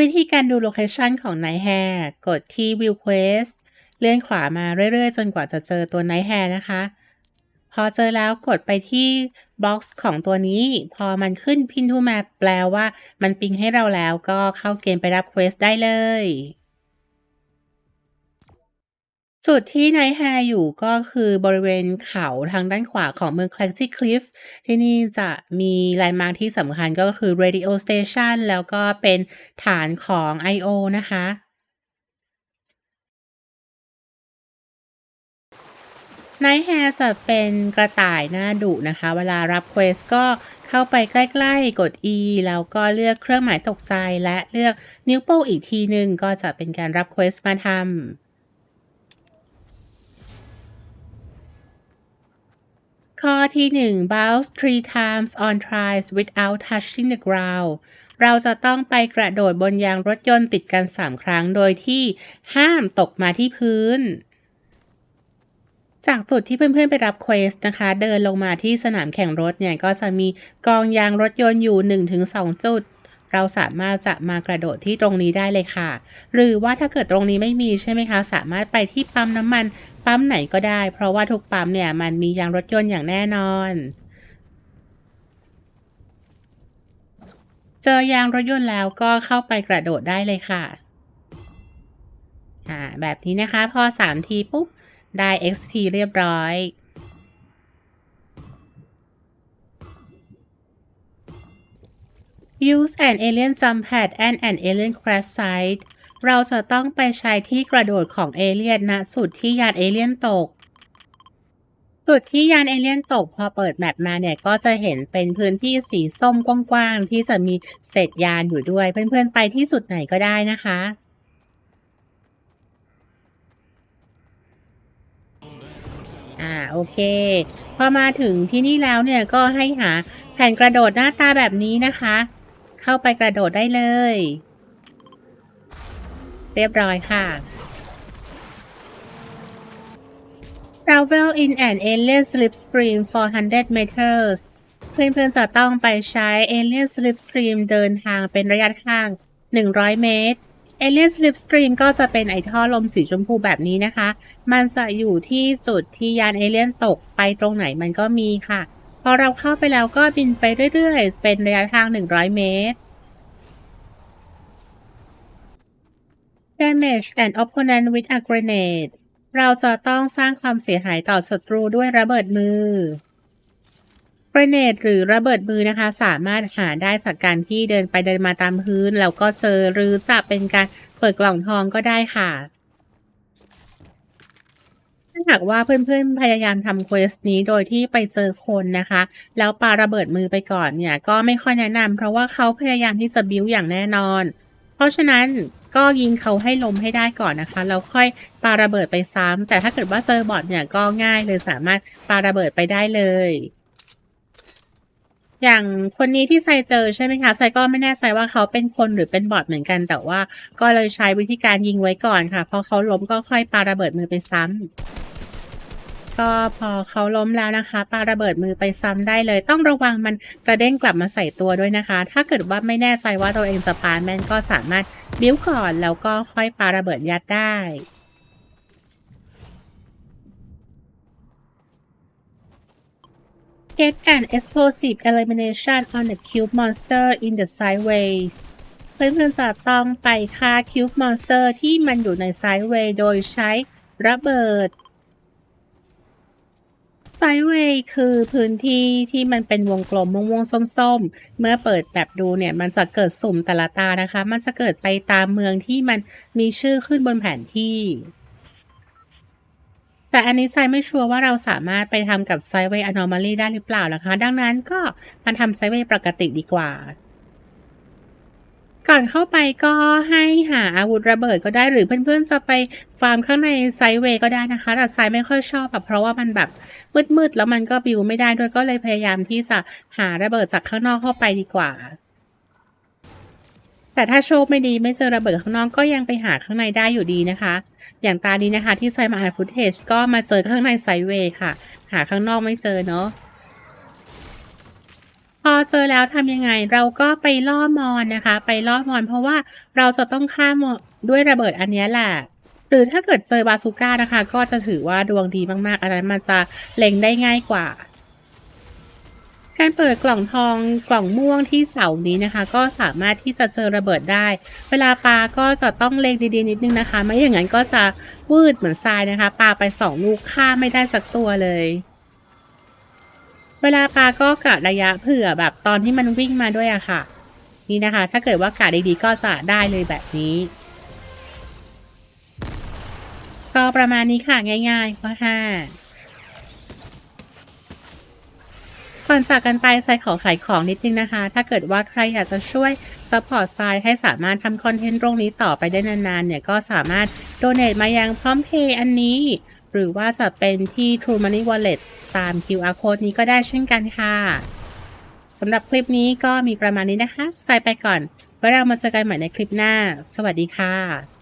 วิธีการดูโลเคชันของ Night Hare กดที่ View Quest เลื่อนขวามาเรื่อยๆ จนกว่าจะเจอตัว Night Hare นะคะ พอเจอแล้วกดไปที่บ็อกซ์ของตัวนี้ พอมันขึ้น Pin to Map แปลว่ามันปิงให้เราแล้วก็เข้าเกมไปรับเควสได้เลย จุดที่ไนท์แฮร์อยู่ก็คือบริเวณเขาทางด้านขวาของเมือง c l a g y Cliff ที่นี่จะมีแลนด์มาร์คที่สำคัญก็คือ Radio Station แล้วก็เป็นฐานของ I.O. นะคะ ไนท์แฮร์จะเป็นกระต่ายหน้าดุนะคะ เวลารับเควสก็เข้าไปใกล้ๆ กด E แล้วก็เลือกเครื่องหมายตกใจและเลือกนิ้วโป้งอีกทีหนึ่งก็จะเป็นการรับเควสมาทำ ข้อที่ 1 bounce three times on tries without touching the ground เราจะต้องไปกระโดดบนยางรถยนต์ติดกัน 3 ครั้งโดยที่ห้ามตกมาที่พื้น จากจุดที่เพื่อนๆไปรับเควสนะคะ เดินลงมาที่สนามแข่งรถเนี่ย ก็จะมีกองยางรถยนต์อยู่ 1-2 จุด เราสามารถจะมากระโดดที่ตรงนี้ได้เลยค่ะ หรือว่าถ้าเกิดตรงนี้ไม่มีใช่ไหมคะ สามารถไปที่ปั๊มน้ำมัน ปั๊มไหนก็ได้ เพราะว่าทุกปั๊มเนี่ยมันมียางรถยนต์อย่างแน่นอน เจอยางรถยนต์แล้วก็เข้าไปกระโดดได้เลยค่ะอ่าแบบนี้นะคะพอ 3 ทีปุ๊บ ได้ XP เรียบร้อย Use an alien jump pad and an alien crash site เราจะต้องไปใช้ที่กระโดดของเอเลี่ยนณจุดที่ยานเอเลี่ยนตก จุดที่ยานเอเลี่ยนตกพอเปิดแมปมาเนี่ยก็จะเห็นเป็นพื้นที่สีส้มกว้างๆที่จะมีเศษยานอยู่ด้วย เพื่อนๆไปที่จุดไหนก็ได้นะคะอ่าโอเค พอมาถึงที่นี่แล้วเนี่ยก็ให้หาแผ่นกระโดดหน้าตาแบบนี้นะคะ เข้าไปกระโดดได้เลย เรียบร้อยค่ะ Travel in an alien slipstream for 100 meters เพื่อนๆจะต้องไปใช้ alien slipstream เดินทางเป็นระยะทาง 100 เมตร Alien Slipstream ก็จะเป็นไอท่อลมสีชมพูแบบนี้นะคะ มันจะอยู่ที่จุดที่ยานเอเลี่ยนตกไปตรงไหนมันก็มีค่ะ พอเราเข้าไปแล้วก็บินไปเรื่อยๆ เป็นระยะทาง 100 เมตร Damage an opponent with a grenade เราจะต้องสร้างความเสียหายต่อศัตรูด้วยระเบิดมือ grenade หรือระเบิดมือนะคะ สามารถหาได้จากการที่เดินไปเดินมาตามพื้น แล้วก็เจอหรือจะเป็นการเปิดกล่องทองก็ได้ค่ะถ้าหากว่าเพื่อนๆพยายามทำเควสนี้โดยที่ไปเจอคนนะคะ แล้วปาระเบิดมือไปก่อนเนี่ย ก็ไม่ค่อยแนะนำเพราะว่าเขาพยายามที่จะบิ้วอย่างแน่นอน เพราะฉะนั้นก็ยิงเขาให้ล้มให้ได้ก่อนนะคะแล้วค่อยปาระเบิดไปซ้ำแต่ถ้าเกิดว่าเจอบอทเนี่ยก็ง่ายเลยสามารถปาระเบิดไปได้เลย อย่างคนนี้ที่ไซเจอใช่ไหมคะไซก็ไม่แน่ใจว่าเขาเป็นคนหรือเป็นบอทเหมือนกัน แต่ว่าก็เลยใช้วิธีการยิงไว้ก่อนค่ะพอเขาล้มก็ค่อยปาระเบิดมือไปซ้ำ ก็พอเขาล้มแล้วนะคะปาระเบิดมือไปซ้ำได้เลย ต้องระวังมันกระเด้งกลับมาใส่ตัวด้วยนะคะ ถ้าเกิดว่าไม่แน่ใจว่าตัวเองจะปาแม่นก็สามารถบิ้วก่อนแล้วก็ค่อยปาระเบิดยัดได้ Get an explosive elimination on the cube monster in the sideways เพื่อนๆจะต้องไปฆ่า cube monster ที่มันอยู่ใน sideway โดยใช้ระเบิด sideway คือพื้นที่ที่มันเป็นวงกลมม่วงๆส้ม ๆ เมื่อเปิดแบบดูเนี่ย มันจะเกิดสุ่มแต่ละตานะคะ มันจะเกิดไปตามเมืองที่มันมีชื่อขึ้นบนแผนที่ แต่อันนี้ไซไม่ชัวร์ว่าเราสามารถไปทำกับ Sideway Anomaly ได้หรือเปล่านะคะ ดังนั้นก็มันทำ Sideway ปกติดีกว่า ก่อนเข้าไปก็ให้หาอาวุธระเบิดก็ได้หรือเพื่อนๆจะไปฟาร์มข้างในไซเวย์ก็ได้นะคะ แต่ไซไม่ค่อยชอบแบบเพราะว่ามันแบบมืดๆแล้วมันก็บิวไม่ได้ด้วยก็เลยพยายามที่จะหาระเบิดจากข้างนอกเข้าไปดีกว่า แต่ถ้าโชคไม่ดีไม่เจอระเบิดข้างนอกก็ยังไปหาข้างในได้อยู่ดีนะคะ อย่างตานี้นะคะที่ไซมาอ่านฟุตเทจก็มาเจอข้างในไซเวย์ค่ะ หาข้างนอกไม่เจอเนาะ อเจอแล้วทำยังไงเราก็ไปล่อมอนนะคะ ไปล่อมอน เพราะว่าเราจะต้องฆ่ามอนด้วยระเบิดอันนี้แหละหรือถ้าเกิดเจอบาซูก้านะคะ ก็จะถือว่าดวงดีมากๆ อันนั้นมันจะเล็งได้ง่ายกว่า การเปิดกล่องทองกล่องม่วงที่เสานี้นะคะ ก็สามารถที่จะเจอระเบิดได้ เวลาปาก็จะต้องเล็งดีๆนิดนึงนะคะ ไม่อย่างนั้นก็จะวืดเหมือนทรายนะคะปาไปสองลูกฆ่าไม่ได้สักตัวเลย เวลาปาก็กะระยะเผื่อแบบตอนที่มันวิ่งมาด้วยอะค่ะ นี่นะคะ ถ้าเกิดว่ากะดีๆก็จะได้เลยแบบนี้ก็ประมาณนี้ค่ะง่ายๆข้อห้าก่อนจากกันไปทรายขอขายของนิดนึงนะคะ ถ้าเกิดว่าใครอยากจะช่วยซัพพอร์ตทรายให้สามารถทำคอนเทนต์ตรงนี้ต่อไปได้นานๆ เนี่ยก็สามารถโดเน a t มายังพร้อมเพย์อันนี้ หรือว่าจะเป็นที่ True Money Wallet ตาม QR Code นี้ก็ได้เช่นกันค่ะสำหรับคลิปนี้ก็มีประมาณนี้นะคะใส่ไปก่อน ไว้เรามาเจอกันใหม่ในคลิปหน้า สวัสดีค่ะ